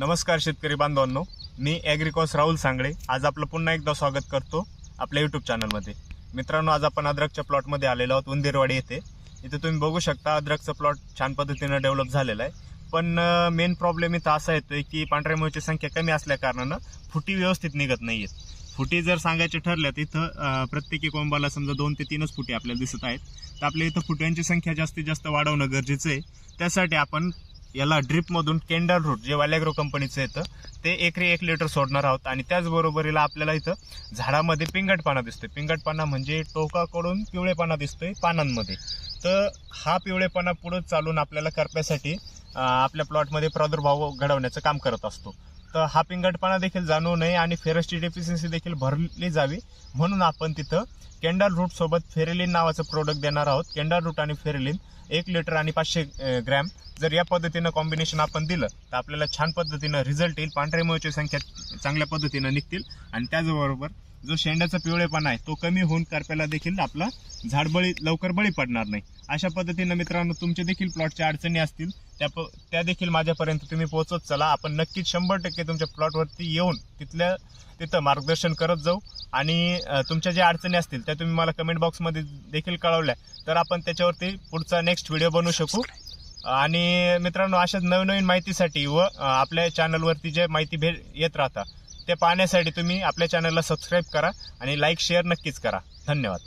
नमस्कार शेतकरी बांधवांनो. मी ॲग्रिकॉस राहुल सांगळे. आज आपलं पुन्हा एकदा स्वागत करतो आपल्या यूट्यूब चॅनलमध्ये मित्रांनो आज आपण अद्रकच्या प्लॉटमध्ये आलेलो आहोत उंदीरवाडी येथे. इथे तुम्ही बघू शकता अद्रकचं प्लॉट छान पद्धतीनं डेव्हलप झालेलं आहे. पण मेन प्रॉब्लेम इथं असा येतोय की पांढऱ्या मुळीची संख्या कमी असल्या कारणानं फुटी व्यवस्थित निघत नाही आहेत फुटी जर सांगायचे ठरल्या तर इथं प्रत्येकी कोंबाला समजा दोन ते तीनच फुटी आपल्याला दिसत आहेत. तर आपल्या इथं फुट्यांची संख्या जास्तीत जास्त वाढवणं गरजेचं आहे. त्यासाठी आपण याला ड्रिपमधून केंडर रूट जे वाल्याग्रो कंपनीचं येतं ते एकरी एक लिटर सोडणार आहोत. आणि त्याचबरोबरीला आपल्याला इथं झाडामध्ये पिंगटपाना दिसतोय. पिंगटपाना म्हणजे टोकाकडून पिवळेपणा दिसतोय पानांमध्ये. तर हा पिवळेपणा पुढं चालून आपल्याला करप्यासाठी आपल्या प्लॉटमध्ये प्रादुर्भाव घडवण्याचं काम करत असतो. तर हा पिंगटपणा देखील जाणू नये आणि फेरसची डेफिशियन्सी देखील भरली जावी. म्हणून आपण तिथं केंडल रूट सोबत फेरेलिन नावाचं प्रोडक्ट देणार आहोत. केंडल रूट आणि फेरेलिन एक लिटर आणि पाचशे ग्रॅम जर या पद्धतीनं कॉम्बिनेशन आपण दिलं तर आपल्याला छान पद्धतीनं रिझल्ट येईल. पांढऱ्या मुळीची संख्या चांगल्या पद्धतीनं निघतील. आणि त्याचबरोबर जो शेंड्याचा पिवळेपणा आहे तो कमी होऊन करप्याला देखील आपला झाड बळी लवकर बळी पडणार नाही. अशा पद्धतीनं मित्रांनो तुमचे देखील प्लॉटच्या अडचणी असतील त्या प त्या देखील माझ्यापर्यंत तुम्ही पोहोचत चला. आपण नक्कीच शंभर टक्के तुमच्या प्लॉटवरती येऊन तिथल्या तिथं मार्गदर्शन करत जाऊ. आणि तुमच्या ज्या अडचणी असतील त्या तुम्ही मला कमेंट बॉक्समध्ये देखील कळवल्या. तर आपण त्याच्यावरती पुढचा नेक्स्ट व्हिडिओ बनवू शकू. आणि मित्रांनो अशाच नवनवीन माहितीसाठी व आपल्या चॅनलवरती जे माहिती भेट येत राहतात ते पाहण्यासाठी तुम्ही आपल्या चॅनलला सबस्क्राईब करा आणि लाईक शेअर नक्कीच करा. धन्यवाद.